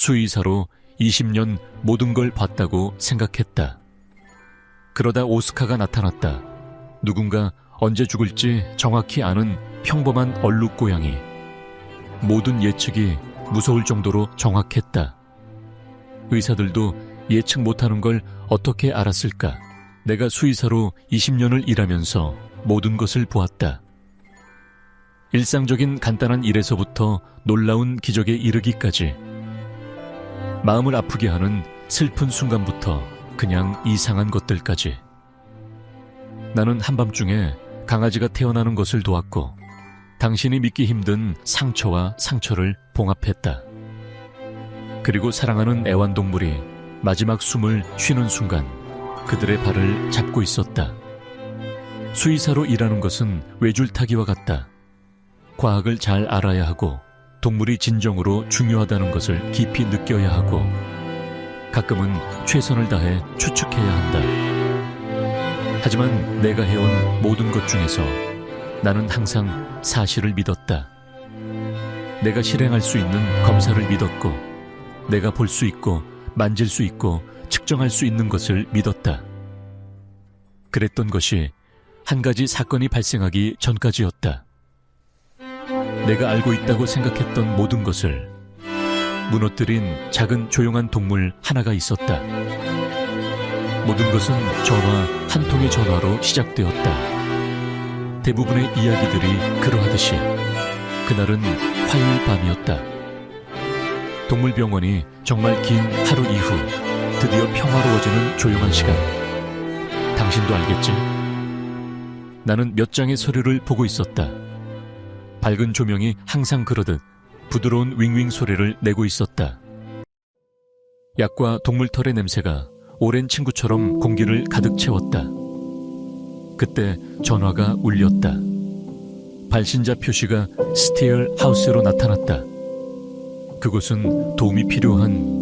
수의사로 20년 모든 걸 봤다고 생각했다. 그러다 오스카가 나타났다. 누군가 언제 죽을지 정확히 아는 평범한 얼룩 고양이. 모든 예측이 무서울 정도로 정확했다. 의사들도 예측 못하는 걸 어떻게 알았을까? 내가 수의사로 20년을 일하면서 모든 것을 보았다. 일상적인 간단한 일에서부터 놀라운 기적에 이르기까지 마음을 아프게 하는 슬픈 순간부터 그냥 이상한 것들까지 나는 한밤중에 강아지가 태어나는 것을 도왔고 당신이 믿기 힘든 상처와 상처를 봉합했다. 그리고 사랑하는 애완동물이 마지막 숨을 쉬는 순간 그들의 발을 잡고 있었다. 수의사로 일하는 것은 외줄타기와 같다. 과학을 잘 알아야 하고 동물이 진정으로 중요하다는 것을 깊이 느껴야 하고 가끔은 최선을 다해 추측해야 한다. 하지만 내가 해온 모든 것 중에서 나는 항상 사실을 믿었다. 내가 실행할 수 있는 검사를 믿었고 내가 볼 수 있고 만질 수 있고 측정할 수 있는 것을 믿었다. 그랬던 것이 한 가지 사건이 발생하기 전까지였다. 내가 알고 있다고 생각했던 모든 것을 무너뜨린 작은 조용한 동물 하나가 있었다. 모든 것은 전화 한 통의 전화로 시작되었다. 대부분의 이야기들이 그러하듯이 그날은 화요일 밤이었다. 동물병원이 정말 긴 하루 이후 드디어 평화로워지는 조용한 시간. 당신도 알겠지? 나는 몇 장의 서류를 보고 있었다. 밝은 조명이 항상 그러듯 부드러운 윙윙 소리를 내고 있었다. 약과 동물털의 냄새가 오랜 친구처럼 공기를 가득 채웠다. 그때 전화가 울렸다. 발신자 표시가 스티얼 하우스로 나타났다. 그곳은 도움이 필요한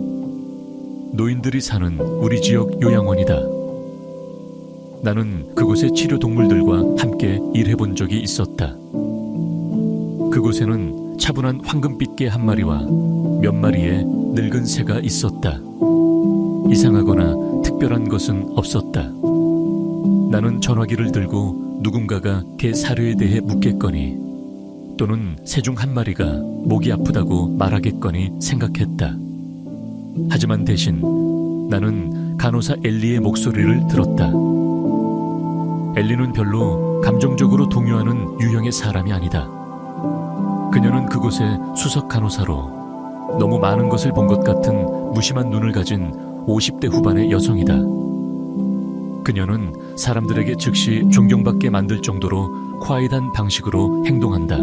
노인들이 사는 우리 지역 요양원이다. 나는 그곳의 치료 동물들과 함께 일해본 적이 있었다. 그곳에는 차분한 황금빛 개 한 마리와 몇 마리의 늙은 새가 있었다. 이상하거나 특별한 것은 없었다. 나는 전화기를 들고 누군가가 개 사료에 대해 묻겠거니 또는 새 중 한 마리가 목이 아프다고 말하겠거니 생각했다. 하지만 대신 나는 간호사 엘리의 목소리를 들었다. 엘리는 별로 감정적으로 동요하는 유형의 사람이 아니다. 그녀는 그곳의 수석 간호사로 너무 많은 것을 본 것 같은 무심한 눈을 가진 50대 후반의 여성이다. 그녀는 사람들에게 즉시 존경받게 만들 정도로 콰이한 방식으로 행동한다.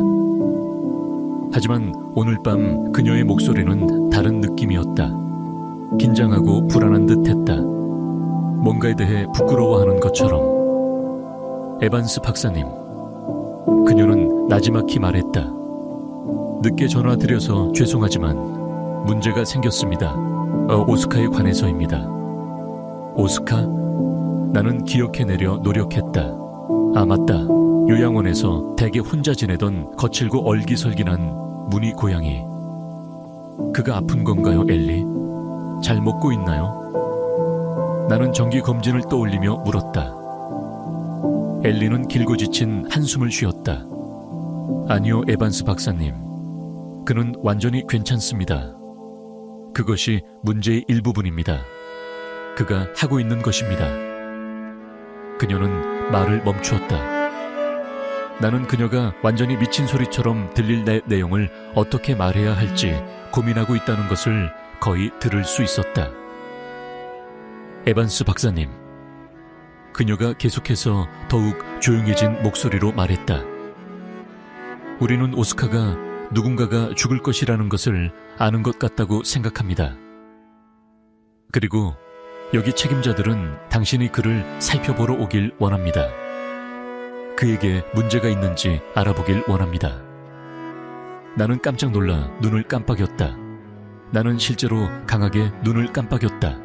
하지만 오늘 밤 그녀의 목소리는 다른 느낌이었다. 긴장하고 불안한 듯 했다. 뭔가에 대해 부끄러워하는 것처럼. 에반스 박사님. 그녀는 나지막히 말했다. 늦게 전화드려서 죄송하지만 문제가 생겼습니다. 어, 오스카에 관해서입니다. 오스카? 나는 기억해내려 노력했다. 아, 맞다. 요양원에서 대개 혼자 지내던 거칠고 얼기설기난 무늬 고양이. 그가 아픈 건가요, 엘리? 잘 먹고 있나요? 나는 정기 검진을 떠올리며 물었다. 엘리는 길고 지친 한숨을 쉬었다. 아니요, 에반스 박사님. 그는 완전히 괜찮습니다. 그것이 문제의 일부분입니다. 그가 하고 있는 것입니다. 그녀는 말을 멈추었다. 나는 그녀가 완전히 미친 소리처럼 들릴 내 내용을 어떻게 말해야 할지 고민하고 있다는 것을 거의 들을 수 있었다. 에반스 박사님. 그녀가 계속해서 더욱 조용해진 목소리로 말했다. 우리는 오스카가 누군가가 죽을 것이라는 것을 아는 것 같다고 생각합니다. 그리고 여기 책임자들은 당신이 그를 살펴보러 오길 원합니다. 그에게 문제가 있는지 알아보길 원합니다. 나는 깜짝 놀라 눈을 깜빡였다. 나는 실제로 강하게 눈을 깜빡였다.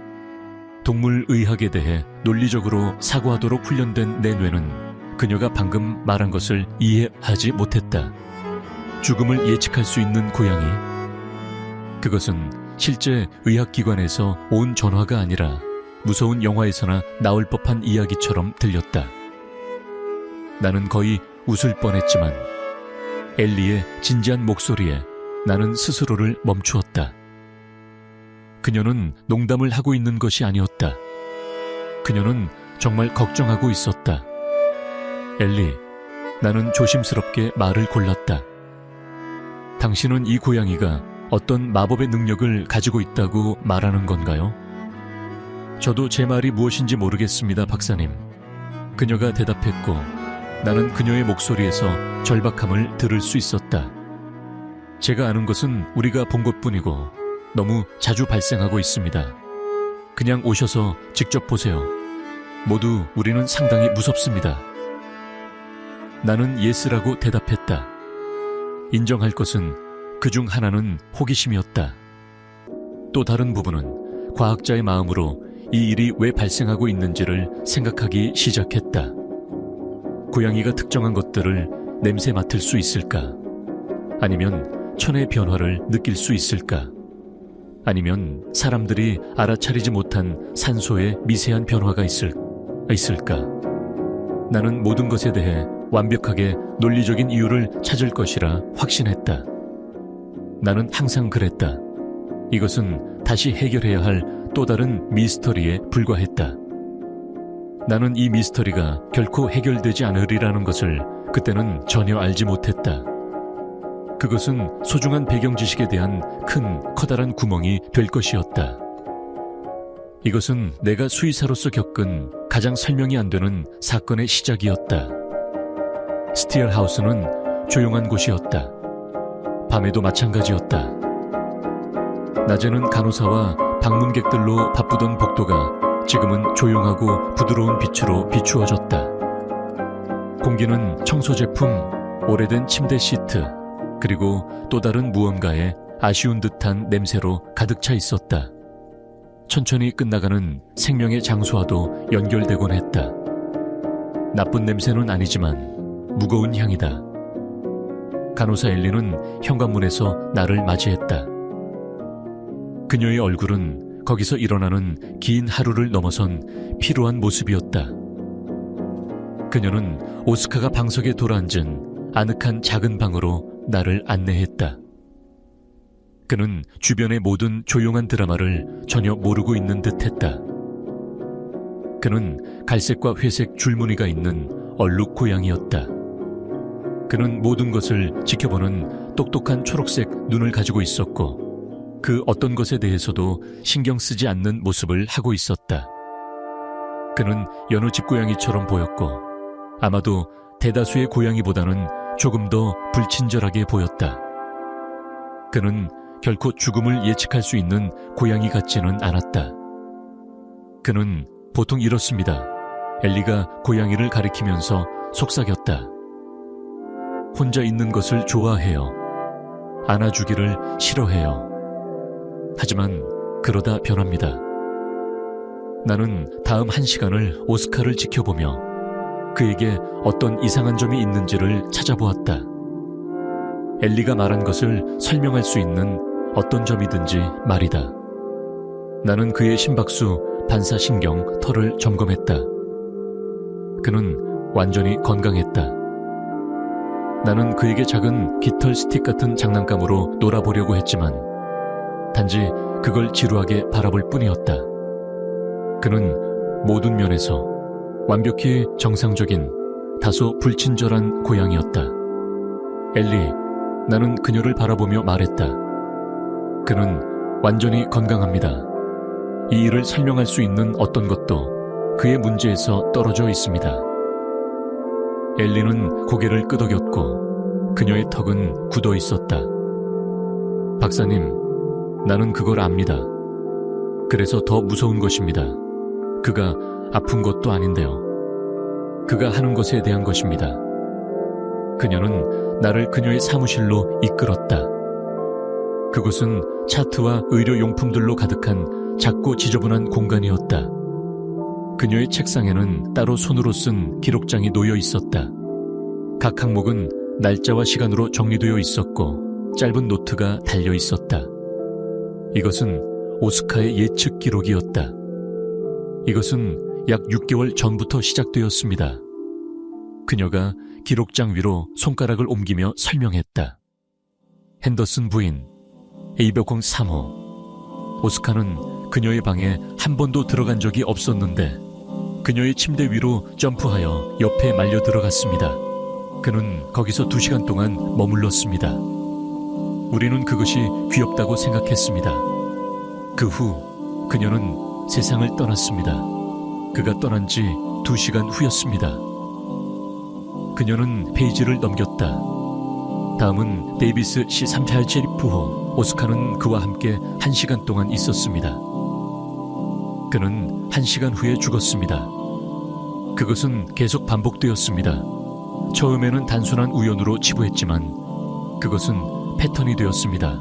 동물 의학에 대해 논리적으로 사고하도록 훈련된 내 뇌는 그녀가 방금 말한 것을 이해하지 못했다. 죽음을 예측할 수 있는 고양이. 그것은 실제 의학기관에서 온 전화가 아니라 무서운 영화에서나 나올 법한 이야기처럼 들렸다. 나는 거의 웃을 뻔했지만 엘리의 진지한 목소리에 나는 스스로를 멈추었다. 그녀는 농담을 하고 있는 것이 아니었다. 그녀는 정말 걱정하고 있었다. 엘리, 나는 조심스럽게 말을 골랐다. 당신은 이 고양이가 어떤 마법의 능력을 가지고 있다고 말하는 건가요? 저도 제 말이 무엇인지 모르겠습니다, 박사님. 그녀가 대답했고, 나는 그녀의 목소리에서 절박함을 들을 수 있었다. 제가 아는 것은 우리가 본 것뿐이고, 너무 자주 발생하고 있습니다. 그냥 오셔서 직접 보세요. 모두 우리는 상당히 무섭습니다. 나는 예스라고 대답했다. 인정할 것은 그 중 하나는 호기심이었다. 또 다른 부분은 과학자의 마음으로 이 일이 왜 발생하고 있는지를 생각하기 시작했다. 고양이가 특정한 것들을 냄새 맡을 수 있을까? 아니면 천의 변화를 느낄 수 있을까? 아니면 사람들이 알아차리지 못한 산소의 미세한 변화가 있을, 있을까? 나는 모든 것에 대해 완벽하게 논리적인 이유를 찾을 것이라 확신했다. 나는 항상 그랬다. 이것은 다시 해결해야 할 또 다른 미스터리에 불과했다. 나는 이 미스터리가 결코 해결되지 않으리라는 것을 그때는 전혀 알지 못했다. 그것은 소중한 배경 지식에 대한 큰 커다란 구멍이 될 것이었다. 이것은 내가 수의사로서 겪은 가장 설명이 안 되는 사건의 시작이었다. 스티얼하우스는 조용한 곳이었다. 밤에도 마찬가지였다. 낮에는 간호사와 방문객들로 바쁘던 복도가 지금은 조용하고 부드러운 빛으로 비추어졌다. 공기는 청소 제품, 오래된 침대 시트, 그리고 또 다른 무언가에 아쉬운 듯한 냄새로 가득 차 있었다. 천천히 끝나가는 생명의 장소와도 연결되곤 했다. 나쁜 냄새는 아니지만 무거운 향이다. 간호사 엘리는 현관문에서 나를 맞이했다. 그녀의 얼굴은 거기서 일어나는 긴 하루를 넘어선 피로한 모습이었다. 그녀는 오스카가 방석에 돌아앉은 아늑한 작은 방으로 나를 안내했다. 그는 주변의 모든 조용한 드라마를 전혀 모르고 있는 듯 했다. 그는 갈색과 회색 줄무늬가 있는 얼룩 고양이였다. 그는 모든 것을 지켜보는 똑똑한 초록색 눈을 가지고 있었고 그 어떤 것에 대해서도 신경 쓰지 않는 모습을 하고 있었다. 그는 여느 집고양이처럼 보였고 아마도 대다수의 고양이보다는 조금 더 불친절하게 보였다. 그는 결코 죽음을 예측할 수 있는 고양이 같지는 않았다. 그는 보통 이렇습니다. 엘리가 고양이를 가리키면서 속삭였다. 혼자 있는 것을 좋아해요. 안아주기를 싫어해요. 하지만 그러다 변합니다. 나는 다음 한 시간을 오스카를 지켜보며 그에게 어떤 이상한 점이 있는지를 찾아보았다. 엘리가 말한 것을 설명할 수 있는 어떤 점이든지 말이다. 나는 그의 심박수, 반사신경, 털을 점검했다. 그는 완전히 건강했다. 나는 그에게 작은 깃털 스틱 같은 장난감으로 놀아보려고 했지만 단지 그걸 지루하게 바라볼 뿐이었다. 그는 모든 면에서 완벽히 정상적인 다소 불친절한 고양이였다. 엘리, 나는 그녀를 바라보며 말했다. 그는 완전히 건강합니다. 이 일을 설명할 수 있는 어떤 것도 그의 문제에서 떨어져 있습니다. 엘리는 고개를 끄덕였고 그녀의 턱은 굳어 있었다. 박사님, 나는 그걸 압니다. 그래서 더 무서운 것입니다. 그가 아픈 것도 아닌데요. 그가 하는 것에 대한 것입니다. 그녀는 나를 그녀의 사무실로 이끌었다. 그곳은 차트와 의료용품들로 가득한 작고 지저분한 공간이었다. 그녀의 책상에는 따로 손으로 쓴 기록장이 놓여 있었다. 각 항목은 날짜와 시간으로 정리되어 있었고 짧은 노트가 달려 있었다. 이것은 오스카의 예측 기록이었다. 이것은 약 6개월 전부터 시작되었습니다. 그녀가 기록장 위로 손가락을 옮기며 설명했다. 핸더슨 부인, A벽공 3호. 오스카는 그녀의 방에 한 번도 들어간 적이 없었는데 그녀의 침대 위로 점프하여 옆에 말려 들어갔습니다. 그는 거기서 두 시간 동안 머물렀습니다. 우리는 그것이 귀엽다고 생각했습니다. 그 후 그녀는 세상을 떠났습니다. 그가 떠난 지 두 시간 후였습니다. 그녀는 페이지를 넘겼다. 다음은 데이비스 시387 부호 오스카는 그와 함께 한 시간 동안 있었습니다. 그는 한 시간 후에 죽었습니다. 그것은 계속 반복되었습니다. 처음에는 단순한 우연으로 치부했지만 그것은 패턴이 되었습니다.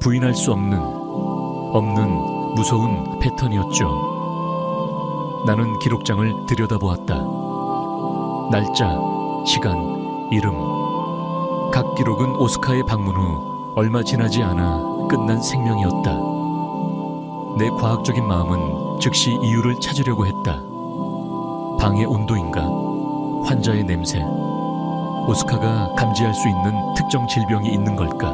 부인할 수 없는, 없는 무서운 패턴이었죠. 나는 기록장을 들여다보았다. 날짜, 시간, 이름. 각 기록은 오스카의 방문 후 얼마 지나지 않아 끝난 생명이었다. 내 과학적인 마음은 즉시 이유를 찾으려고 했다. 방의 온도인가? 환자의 냄새? 오스카가 감지할 수 있는 특정 질병이 있는 걸까?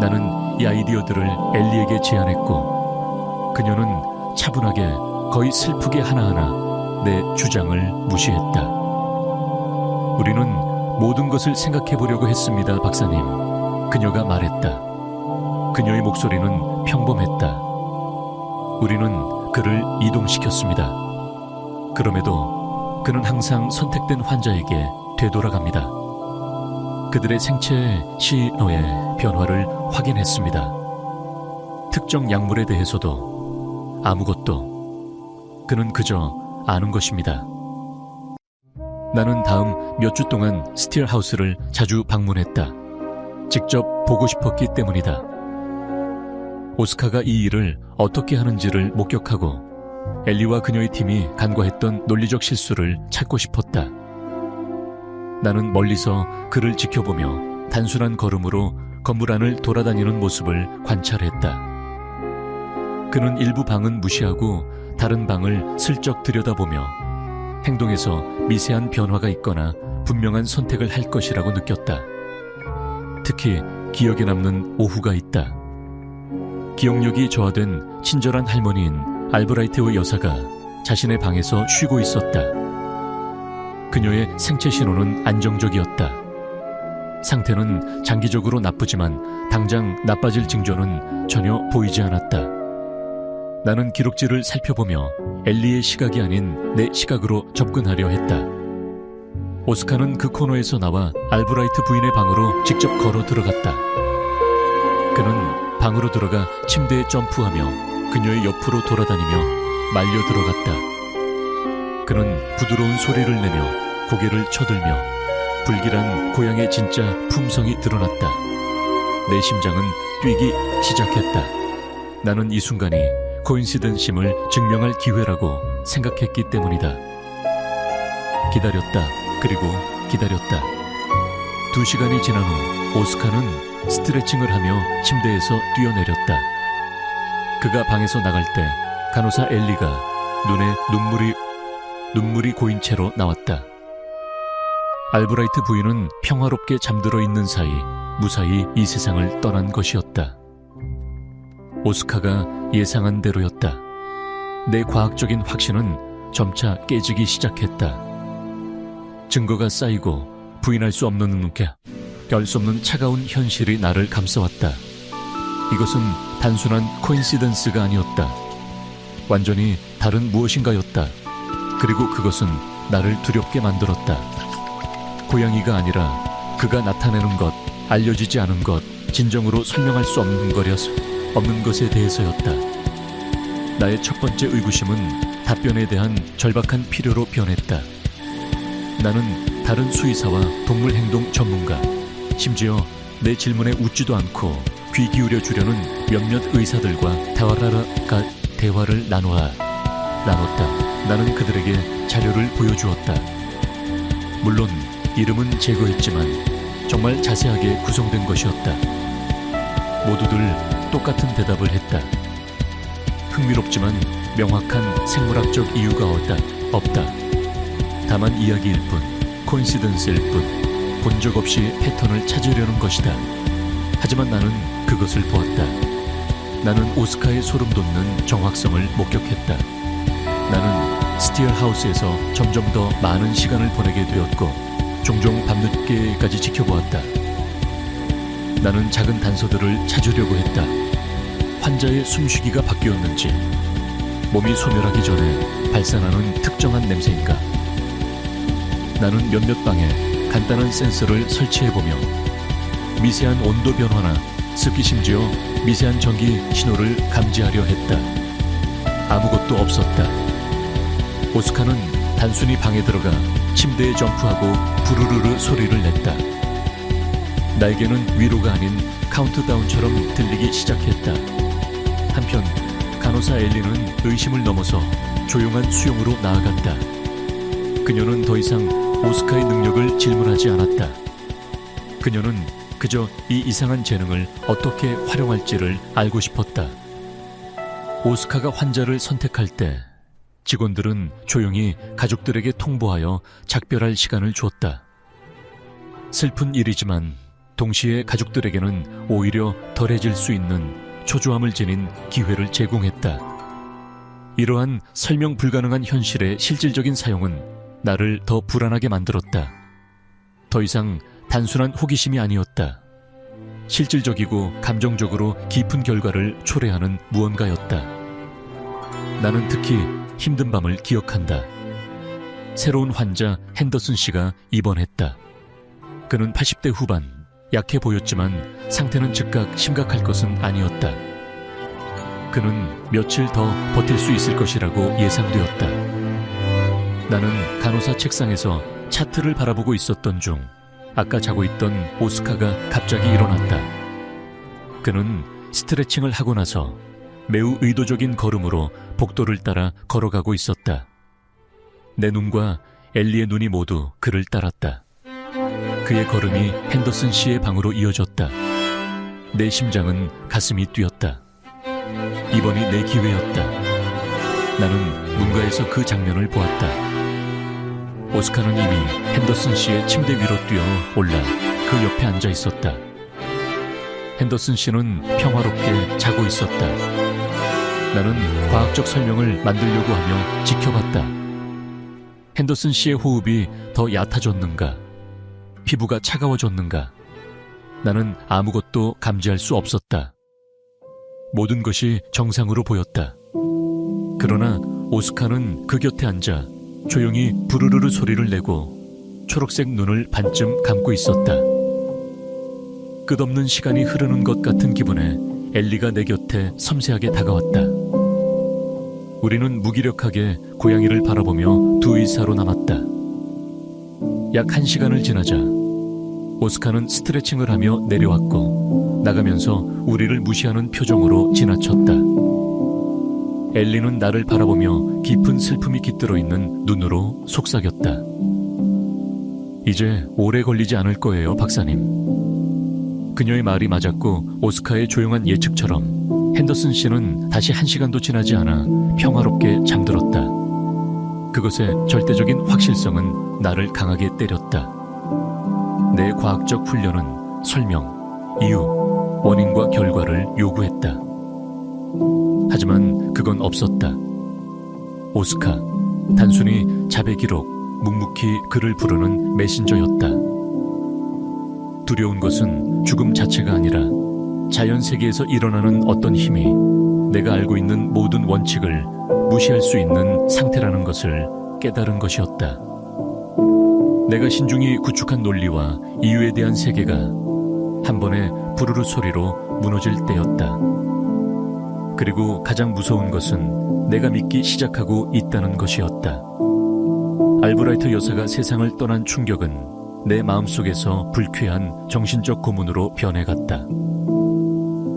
나는 이 아이디어들을 엘리에게 제안했고, 그녀는 차분하게 거의 슬프게 하나하나 내 주장을 무시했다. 우리는 모든 것을 생각해 보려고 했습니다, 박사님. 그녀가 말했다. 그녀의 목소리는 평범했다. 우리는 그를 이동시켰습니다. 그럼에도 그는 항상 선택된 환자에게 되돌아갑니다. 그들의 생체 신호의 변화를 확인했습니다. 특정 약물에 대해서도 아무것도 그는 그저 아는 것입니다. 나는 다음 몇 주 동안 스틸하우스를 자주 방문했다. 직접 보고 싶었기 때문이다. 오스카가 이 일을 어떻게 하는지를 목격하고 엘리와 그녀의 팀이 간과했던 논리적 실수를 찾고 싶었다. 나는 멀리서 그를 지켜보며 단순한 걸음으로 건물 안을 돌아다니는 모습을 관찰했다. 그는 일부 방은 무시하고 다른 방을 슬쩍 들여다보며 행동에서 미세한 변화가 있거나 분명한 선택을 할 것이라고 느꼈다. 특히 기억에 남는 오후가 있다. 기억력이 저하된 친절한 할머니인 알브라이테오 여사가 자신의 방에서 쉬고 있었다. 그녀의 생체 신호는 안정적이었다. 상태는 장기적으로 나쁘지만 당장 나빠질 징조는 전혀 보이지 않았다. 나는 기록지를 살펴보며 엘리의 시각이 아닌 내 시각으로 접근하려 했다. 오스카는 그 코너에서 나와 알브라이트 부인의 방으로 직접 걸어 들어갔다. 그는 방으로 들어가 침대에 점프하며 그녀의 옆으로 돌아다니며 말려 들어갔다. 그는 부드러운 소리를 내며 고개를 쳐들며 불길한 고향의 진짜 품성이 드러났다. 내 심장은 뛰기 시작했다. 나는 이 순간이 코인시던심을 증명할 기회라고 생각했기 때문이다. 기다렸다. 그리고 기다렸다. 두 시간이 지난 후 오스카는 스트레칭을 하며 침대에서 뛰어내렸다. 그가 방에서 나갈 때 간호사 엘리가 눈에 눈물이 눈물이 고인 채로 나왔다. 알브라이트 부인은 평화롭게 잠들어 있는 사이 무사히 이 세상을 떠난 것이었다. 오스카가 예상한 대로였다. 내 과학적인 확신은 점차 깨지기 시작했다. 증거가 쌓이고 부인할 수 없는 게, 별수 없는 차가운 현실이 나를 감싸왔다. 이것은 단순한 코인시던스가 아니었다. 완전히 다른 무엇인가였다. 그리고 그것은 나를 두렵게 만들었다. 고양이가 아니라 그가 나타내는 것, 알려지지 않은 것, 진정으로 설명할 수 없는 거려서 없는 것에 대해서였다. 나의 첫 번째 의구심은 답변에 대한 절박한 필요로 변했다. 나는 다른 수의사와 동물 행동 전문가, 심지어 내 질문에 웃지도 않고 귀 기울여 주려는 몇몇 의사들과 대화를, 대화를 나누어 나눴다. 나는 그들에게 자료를 보여주었다. 물론 이름은 제거했지만 정말 자세하게 구성된 것이었다. 모두들 똑같은 대답을 했다. 흥미롭지만 명확한 생물학적 이유가 없다. 없다. 다만 이야기일 뿐, 코인시던스일 뿐, 본 적 없이 패턴을 찾으려는 것이다. 하지만 나는 그것을 보았다. 나는 오스카의 소름 돋는 정확성을 목격했다. 나는 스티어하우스에서 점점 더 많은 시간을 보내게 되었고, 종종 밤늦게까지 지켜보았다. 나는 작은 단서들을 찾으려고 했다. 환자의 숨쉬기가 바뀌었는지, 몸이 소멸하기 전에 발산하는 특정한 냄새인가. 나는 몇몇 방에 간단한 센서를 설치해보며 미세한 온도 변화나 습기 심지어 미세한 전기 신호를 감지하려 했다. 아무것도 없었다. 오스카는 단순히 방에 들어가 침대에 점프하고 부르르르 소리를 냈다. 나에게는 위로가 아닌 카운트다운처럼 들리기 시작했다. 한편 간호사 엘리는 의심을 넘어서 조용한 수용으로 나아갔다. 그녀는 더 이상 오스카의 능력을 질문하지 않았다. 그녀는 그저 이 이상한 재능을 어떻게 활용할지를 알고 싶었다. 오스카가 환자를 선택할 때 직원들은 조용히 가족들에게 통보하여 작별할 시간을 주었다. 슬픈 일이지만 동시에 가족들에게는 오히려 덜해질 수 있는 초조함을 지닌 기회를 제공했다. 이러한 설명 불가능한 현실의 실질적인 사용은 나를 더 불안하게 만들었다. 더 이상 단순한 호기심이 아니었다. 실질적이고 감정적으로 깊은 결과를 초래하는 무언가였다. 나는 특히 힘든 밤을 기억한다. 새로운 환자 핸더슨 씨가 입원했다. 그는 80대 후반, 약해 보였지만 상태는 즉각 심각할 것은 아니었다. 그는 며칠 더 버틸 수 있을 것이라고 예상되었다. 나는 간호사 책상에서 차트를 바라보고 있었던 중 아까 자고 있던 오스카가 갑자기 일어났다. 그는 스트레칭을 하고 나서 매우 의도적인 걸음으로 복도를 따라 걸어가고 있었다. 내 눈과 엘리의 눈이 모두 그를 따랐다. 그의 걸음이 핸더슨 씨의 방으로 이어졌다. 내 심장은 가슴이 뛰었다. 이번이 내 기회였다. 나는 문가에서 그 장면을 보았다. 오스카는 이미 핸더슨 씨의 침대 위로 뛰어 올라 그 옆에 앉아 있었다. 핸더슨 씨는 평화롭게 자고 있었다. 나는 과학적 설명을 만들려고 하며 지켜봤다. 핸더슨 씨의 호흡이 더 얕아졌는가? 피부가 차가워졌는가? 나는 아무것도 감지할 수 없었다. 모든 것이 정상으로 보였다. 그러나 오스카는 그 곁에 앉아 조용히 부르르르 소리를 내고 초록색 눈을 반쯤 감고 있었다. 끝없는 시간이 흐르는 것 같은 기분에 엘리가 내 곁에 섬세하게 다가왔다. 우리는 무기력하게 고양이를 바라보며 두 의사로 남았다. 약 한 시간을 지나자 오스카는 스트레칭을 하며 내려왔고 나가면서 우리를 무시하는 표정으로 지나쳤다. 엘리는 나를 바라보며 깊은 슬픔이 깃들어 있는 눈으로 속삭였다. 이제 오래 걸리지 않을 거예요, 박사님. 그녀의 말이 맞았고 오스카의 조용한 예측처럼 핸더슨 씨는 다시 한 시간도 지나지 않아 평화롭게 잠들었다. 그것의 절대적인 확실성은 나를 강하게 때렸다. 내 과학적 훈련은 설명, 이유, 원인과 결과를 요구했다. 하지만 그건 없었다. 오스카, 단순히 자배 기록, 묵묵히 그를 부르는 메신저였다. 두려운 것은 죽음 자체가 아니라 자연 세계에서 일어나는 어떤 힘이 내가 알고 있는 모든 원칙을 무시할 수 있는 상태라는 것을 깨달은 것이었다. 내가 신중히 구축한 논리와 이유에 대한 세계가 한 번에 부르르 소리로 무너질 때였다. 그리고 가장 무서운 것은 내가 믿기 시작하고 있다는 것이었다. 알브라이트 여사가 세상을 떠난 충격은 내 마음속에서 불쾌한 정신적 고문으로 변해갔다.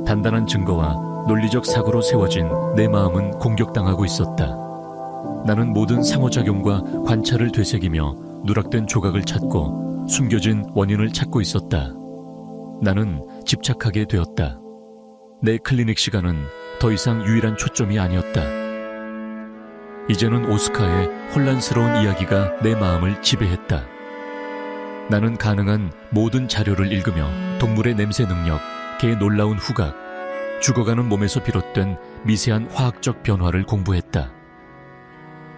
단단한 증거와 논리적 사고로 세워진 내 마음은 공격당하고 있었다. 나는 모든 상호작용과 관찰을 되새기며 누락된 조각을 찾고 숨겨진 원인을 찾고 있었다. 나는 집착하게 되었다. 내 클리닉 시간은 더 이상 유일한 초점이 아니었다. 이제는 오스카의 혼란스러운 이야기가 내 마음을 지배했다. 나는 가능한 모든 자료를 읽으며 동물의 냄새 능력, 개의 놀라운 후각, 죽어가는 몸에서 비롯된 미세한 화학적 변화를 공부했다.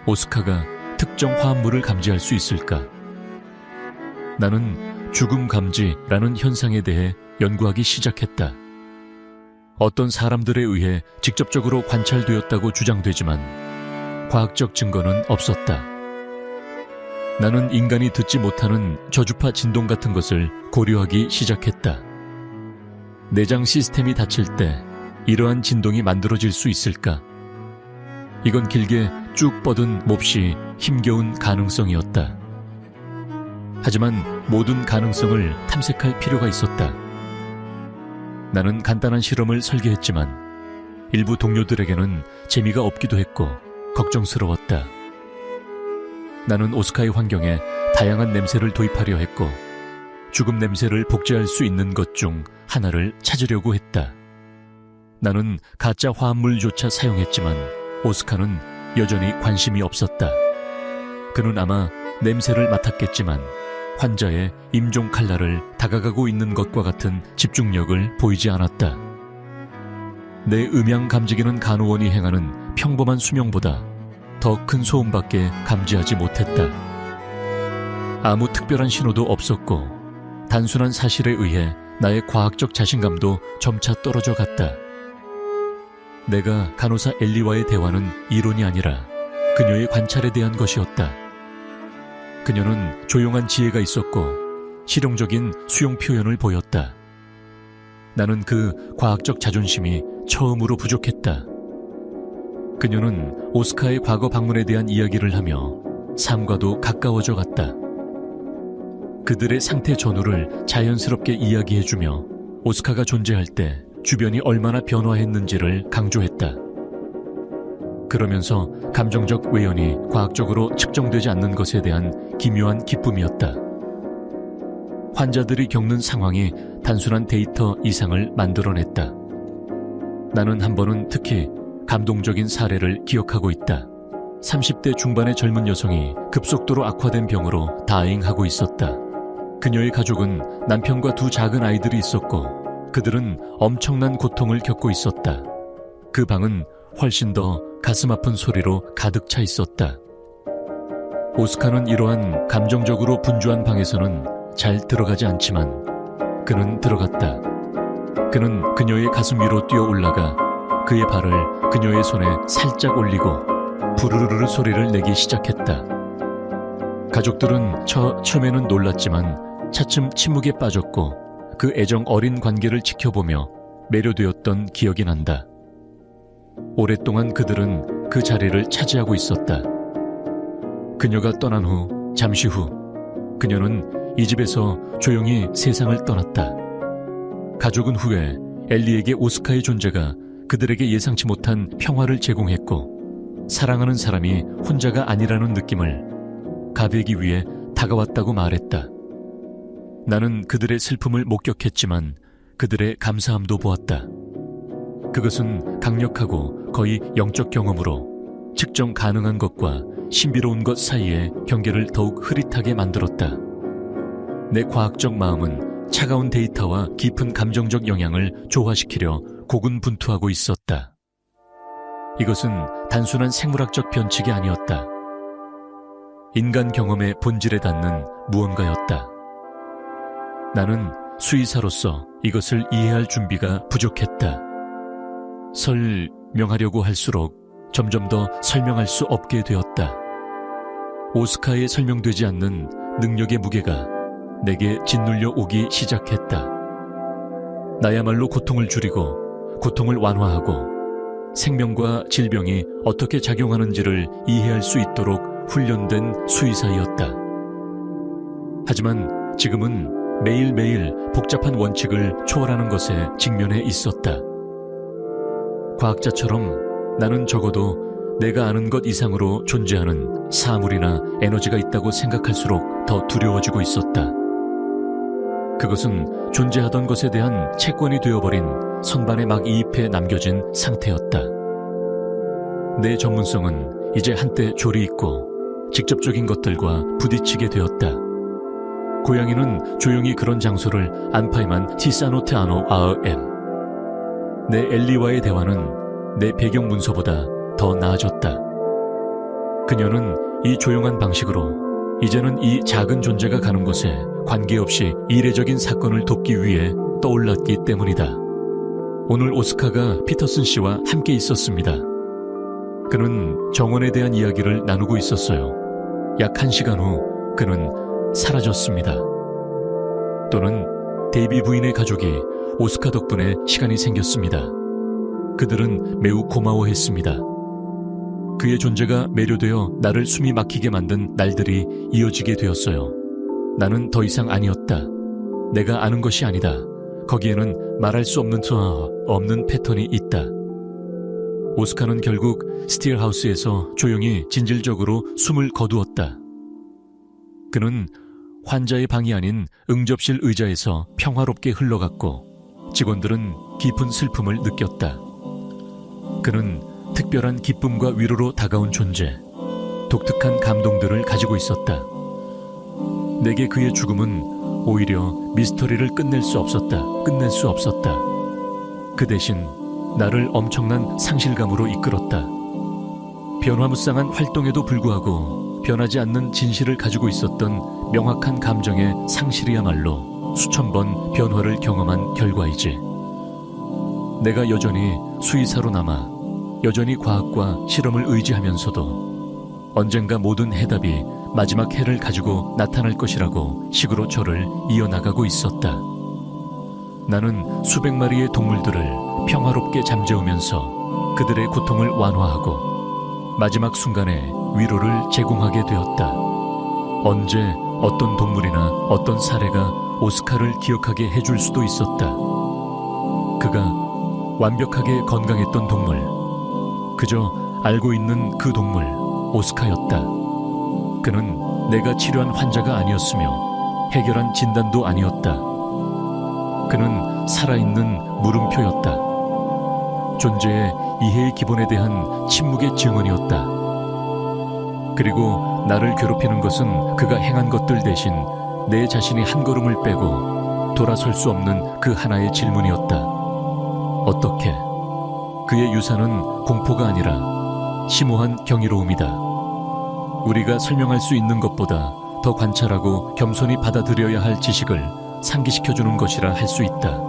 오스카가 특정 화합물을 감지할 수 있을까? 나는 죽음 감지라는 현상에 대해 연구하기 시작했다. 어떤 사람들에 의해 직접적으로 관찰되었다고 주장되지만 과학적 증거는 없었다. 나는 인간이 듣지 못하는 저주파 진동 같은 것을 고려하기 시작했다. 내장 시스템이 닫힐 때 이러한 진동이 만들어질 수 있을까? 이건 길게 쭉 뻗은 몹시 힘겨운 가능성이었다. 하지만 모든 가능성을 탐색할 필요가 있었다. 나는 간단한 실험을 설계했지만 일부 동료들에게는 재미가 없기도 했고 걱정스러웠다. 나는 오스카의 환경에 다양한 냄새를 도입하려 했고 죽음 냄새를 복제할 수 있는 것 중 하나를 찾으려고 했다. 나는 가짜 화합물조차 사용했지만 오스카는 여전히 관심이 없었다. 그는 아마 냄새를 맡았겠지만 환자의 임종 칼날을 다가가고 있는 것과 같은 집중력을 보이지 않았다. 내 음향 감지기는 간호원이 행하는 평범한 수명보다 더 큰 소음밖에 감지하지 못했다. 아무 특별한 신호도 없었고 단순한 사실에 의해 나의 과학적 자신감도 점차 떨어져 갔다. 내가 간호사 엘리와의 대화는 이론이 아니라 그녀의 관찰에 대한 것이었다. 그녀는 조용한 지혜가 있었고 실용적인 수용 표현을 보였다. 나는 그 과학적 자존심이 처음으로 부족했다. 그녀는 오스카의 과거 방문에 대한 이야기를 하며 삶과도 가까워져 갔다. 그들의 상태 전후를 자연스럽게 이야기해주며 오스카가 존재할 때 주변이 얼마나 변화했는지를 강조했다. 그러면서 감정적 외연이 과학적으로 측정되지 않는 것에 대한 기묘한 기쁨이었다. 환자들이 겪는 상황이 단순한 데이터 이상을 만들어냈다. 나는 한 번은 특히 감동적인 사례를 기억하고 있다. 30대 중반의 젊은 여성이 급속도로 악화된 병으로 다잉하고 있었다. 그녀의 가족은 남편과 두 작은 아이들이 있었고 그들은 엄청난 고통을 겪고 있었다. 그 방은 훨씬 더 가슴 아픈 소리로 가득 차 있었다. 오스카는 이러한 감정적으로 분주한 방에서는 잘 들어가지 않지만 그는 들어갔다. 그는 그녀의 가슴 위로 뛰어 올라가 그의 발을 그녀의 손에 살짝 올리고 부르르르 소리를 내기 시작했다. 가족들은 처, 처음에는 놀랐지만 차츰 침묵에 빠졌고 그 애정 어린 관계를 지켜보며 매료되었던 기억이 난다. 오랫동안 그들은 그 자리를 차지하고 있었다. 그녀가 떠난 후, 잠시 후, 그녀는 이 집에서 조용히 세상을 떠났다. 가족은 후에 엘리에게 오스카의 존재가 그들에게 예상치 못한 평화를 제공했고, 사랑하는 사람이 혼자가 아니라는 느낌을 가베기 위해 다가왔다고 말했다. 나는 그들의 슬픔을 목격했지만 그들의 감사함도 보았다. 그것은 강력하고 거의 영적 경험으로 측정 가능한 것과 신비로운 것 사이의 경계를 더욱 흐릿하게 만들었다. 내 과학적 마음은 차가운 데이터와 깊은 감정적 영향을 조화시키려 고군분투하고 있었다. 이것은 단순한 생물학적 변칙이 아니었다. 인간 경험의 본질에 닿는 무언가였다. 나는 수의사로서 이것을 이해할 준비가 부족했다. 설 명하려고 할수록 점점 더 설명할 수 없게 되었다. 오스카에 설명되지 않는 능력의 무게가 내게 짓눌려 오기 시작했다. 나야말로 고통을 줄이고 고통을 완화하고 생명과 질병이 어떻게 작용하는지를 이해할 수 있도록 훈련된 수의사이었다. 하지만 지금은 매일매일 복잡한 원칙을 초월하는 것에 직면해 있었다. 과학자처럼 나는 적어도 내가 아는 것 이상으로 존재하는 사물이나 에너지가 있다고 생각할수록 더 두려워지고 있었다. 그것은 존재하던 것에 대한 채권이 되어버린 선반에 막 이입해 남겨진 상태였다. 내 전문성은 이제 한때 조리 있고 직접적인 것들과 부딪히게 되었다. 고양이는 조용히 그런 장소를 안파이만 티사노테 아노 아ը엠. 내 엘리와의 대화는 내 배경 문서보다 더 나아졌다. 그녀는 이 조용한 방식으로 이제는 이 작은 존재가 가는 곳에 관계없이 이례적인 사건을 돕기 위해 떠올랐기 때문이다. 오늘 오스카가 피터슨 씨와 함께 있었습니다. 그는 정원에 대한 이야기를 나누고 있었어요. 약한 시간 후 그는 사라졌습니다. 또는 데이비 부인의 가족이 오스카 덕분에 시간이 생겼습니다. 그들은 매우 고마워했습니다. 그의 존재가 매료되어 나를 숨이 막히게 만든 날들이 이어지게 되었어요. 나는 더 이상 아니었다. 내가 아는 것이 아니다. 거기에는 말할 수 없는 저 없는 패턴이 있다. 오스카는 결국 스틸하우스에서 조용히 진질적으로 숨을 거두었다. 그는 환자의 방이 아닌 응접실 의자에서 평화롭게 흘러갔고 직원들은 깊은 슬픔을 느꼈다. 그는 특별한 기쁨과 위로로 다가온 존재, 독특한 감동들을 가지고 있었다. 내게 그의 죽음은 오히려 미스터리를 끝낼 수 없었다. 끝낼 수 없었다. 그 대신 나를 엄청난 상실감으로 이끌었다. 변화무쌍한 활동에도 불구하고 변하지 않는 진실을 가지고 있었던 명확한 감정의 상실이야말로 수천 번 변화를 경험한 결과이지. 내가 여전히 수의사로 남아 여전히 과학과 실험을 의지하면서도 언젠가 모든 해답이 마지막 해를 가지고 나타날 것이라고 식으로 저를 이어나가고 있었다. 나는 수백 마리의 동물들을 평화롭게 잠재우면서 그들의 고통을 완화하고 마지막 순간에 위로를 제공하게 되었다. 언제 어떤 동물이나 어떤 사례가 오스카를 기억하게 해줄 수도 있었다. 그가 완벽하게 건강했던 동물, 그저 알고 있는 그 동물, 오스카였다. 그는 내가 치료한 환자가 아니었으며 해결한 진단도 아니었다. 그는 살아있는 물음표였다. 존재의 이해의 기본에 대한 침묵의 증언이었다. 그리고 나를 괴롭히는 것은 그가 행한 것들 대신 내 자신이 한 걸음을 빼고 돌아설 수 없는 그 하나의 질문이었다. 어떻게? 그의 유산은 공포가 아니라 심오한 경이로움이다. 우리가 설명할 수 있는 것보다 더 관찰하고 겸손히 받아들여야 할 지식을 상기시켜주는 것이라 할 수 있다.